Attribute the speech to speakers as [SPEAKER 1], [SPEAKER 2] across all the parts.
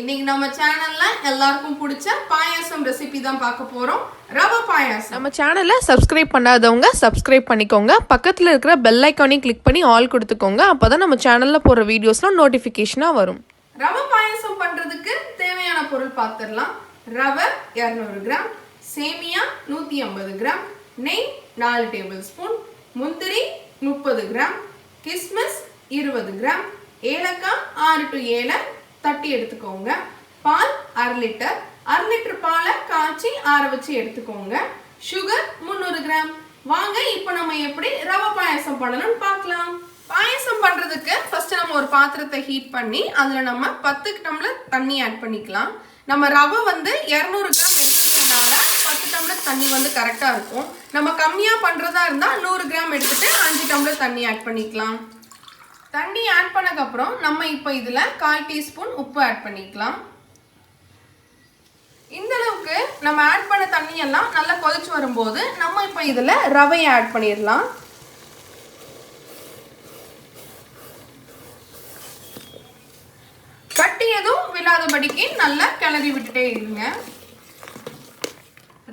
[SPEAKER 1] இன்னைக்கு நம்ம சேனல்ல எல்லாருக்கும் பிடிச்ச பாயாசம் ரெசிபி தான் பார்க்க போறோம். ரவை பாயாசம்.
[SPEAKER 2] நம்ம சேனலை சப்ஸ்கிரைப் பண்ணாதவங்க சப்ஸ்கிரைப் பண்ணிக்கோங்க. பக்கத்தில் இருக்கிற பெல் ஐக்கானையும் கிளிக் பண்ணி ஆல் கொடுத்துக்கோங்க. அப்போ தான் நம்ம சேனலில் போடுற வீடியோஸ்லாம் நோட்டிஃபிகேஷனாக வரும்.
[SPEAKER 1] ரவை பாயாசம் பண்றதுக்கு தேவையான பொருள் பார்த்துடலாம் ரவை இரநூறு கிராம் சேமியா நூற்றி ஐம்பது கிராம் நெய் நாலு டேபிள் ஸ்பூன் முந்திரி முப்பது கிராம் கிஸ்மிஸ் இருபது கிராம் ஏலக்காய் ஆறு டு ஏழை தட்டி எடுத்துக்கோங்க. பால் அரை லிட்டர். அரை லிட்டர் பாலை காய்ச்சி ஆற வச்சு எடுத்துக்கோங்க. சுகர் முந்நூறு கிராம் வாங்க இப்போ நம்ம எப்படி ரவை பாயாசம் பண்ணணும்னு பார்க்கலாம். பாயாசம் பண்ணுறதுக்கு ஃபர்ஸ்ட் நம்ம ஒரு பாத்திரத்தை ஹீட் பண்ணி அதில் நம்ம பத்து டம்ளர் தண்ணி ஆட் பண்ணிக்கலாம். நம்ம ரவை வந்து இரநூறு கிராம் எடுத்துக்கிறதுனால பத்து டம்ளர் தண்ணி வந்து கரெக்டாக இருக்கும். நம்ம கம்மியாக பண்ணுறதா இருந்தால் நூறு கிராம் எடுத்துட்டு அஞ்சு டம்ளர் தண்ணி ஆட் பண்ணிக்கலாம். தண்ணி ஆட் பண்ணக்கப்புறம் நம்ம இப்போ இதில் கால் டீஸ்பூன் உப்பு ஆட் பண்ணிக்கலாம். இந்த அளவுக்கு நம்ம ஆட் பண்ண தண்ணியெல்லாம் நல்லா கொதிச்சு வரும்போது நம்ம இப்போ இதில் ரவையை ஆட் பண்ணிடலாம். கட்டி எதுவும் விழாதபடிக்கு நல்லா கிளறி விட்டுட்டே இருங்க.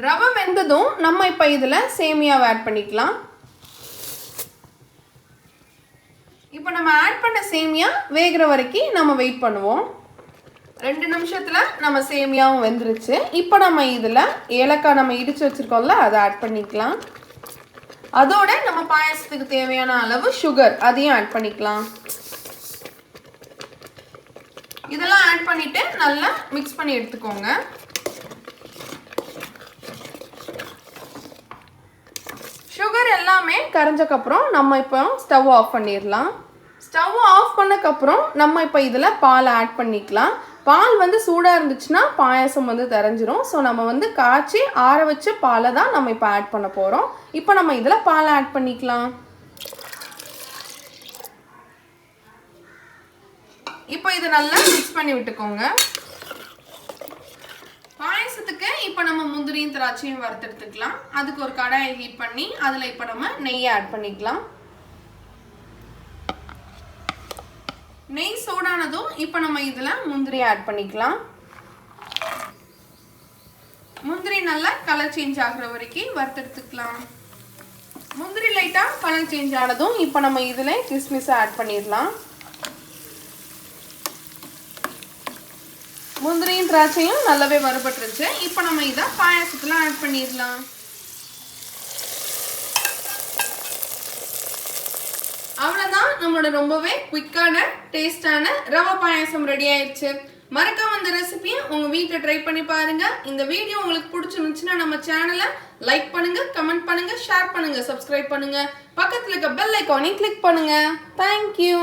[SPEAKER 1] ரவை வெந்ததும் நம்ம இப்போ இதில் சேமியாவை ஆட் பண்ணிக்கலாம். இப்போ நம்ம ஆட் பண்ண சேமியா வேகிற வரைக்கும் நம்ம வெயிட் பண்ணுவோம். ரெண்டு நிமிஷத்தில் நம்ம சேமியாவும் வெந்துருச்சு. இப்போ நம்ம இதில் ஏலக்காய் நம்ம இடித்து வச்சுருக்கோம்ல அதை ஆட் பண்ணிக்கலாம். அதோட நம்ம பாயாசத்துக்கு தேவையான அளவு சுகர் அதையும் ஆட் பண்ணிக்கலாம். இதெல்லாம் ஆட் பண்ணிவிட்டு நல்லா மிக்ஸ் பண்ணி எடுத்துக்கோங்க சுகர் எல்லாமே கரைஞ்சக்கப்புறம் நம்ம இப்போ ஸ்டவ் ஆஃப் பண்ணிடலாம். ஸ்டவ் ஆஃப் பண்ணக்கப்புறம் நம்ம இப்போ இதில் பால் ஆட் பண்ணிக்கலாம். பால் வந்து சூடாக இருந்துச்சுன்னா பாயாசம் வந்து தெரிஞ்சிரும். ஸோ நம்ம வந்து காய்ச்சி ஆற வச்சு பாலை தான் நம்ம இப்போ ஆட் பண்ண போகிறோம் இப்போ நம்ம இதில் பால் ஆட் பண்ணிக்கலாம். இப்போ இதை நல்லா மிக்ஸ் பண்ணி விட்டுக்கோங்க. பாயசத்துக்கு இப்போ நம்ம முந்திரியும் திராட்சையும் வறுத்தெடுத்துக்கலாம் அதுக்கு ஒரு கடாயை ஹீட் பண்ணி அதில் இப்போ நம்ம நெய்யை ஆட் பண்ணிக்கலாம். நெய் சூடானதும் இப்போ நம்ம இதில் முந்திரி ஆட் பண்ணிக்கலாம். முந்திரி நல்லா கலர் சேஞ்ச் ஆகுற வரைக்கும் வறுத்தெடுத்துக்கலாம் முந்திரி லைட்டாக கலர் சேஞ்ச் ஆனதும் இப்போ நம்ம இதில் கிஸ்மிஸை ஆட் பண்ணிடலாம். முந்திரியும் திராட்சையும் நல்லாவே வறுபட்டுருச்சு. இப்போ நம்ம இதை பாயாசத்தில் ஆட் பண்ணிடலாம். அவ்வளோதான் நம்மளோட ரொம்பவே குயிக்கான டேஸ்டான ரவை பாயாசம் ரெடி ஆயிடுச்சு. மறக்காம அந்த ரெசிபியை உங்கள் வீட்டில் ட்ரை பண்ணி பாருங்க. இந்த வீடியோ உங்களுக்கு பிடிச்சிருந்துச்சுன்னா நம்ம சேனலை லைக் பண்ணுங்க கமெண்ட் பண்ணுங்க ஷேர் பண்ணுங்க சப்ஸ்கிரைப் பண்ணுங்க. பக்கத்தில் இருக்க பெல் ஐக்கானையும் கிளிக் பண்ணுங்க. தேங்க்யூ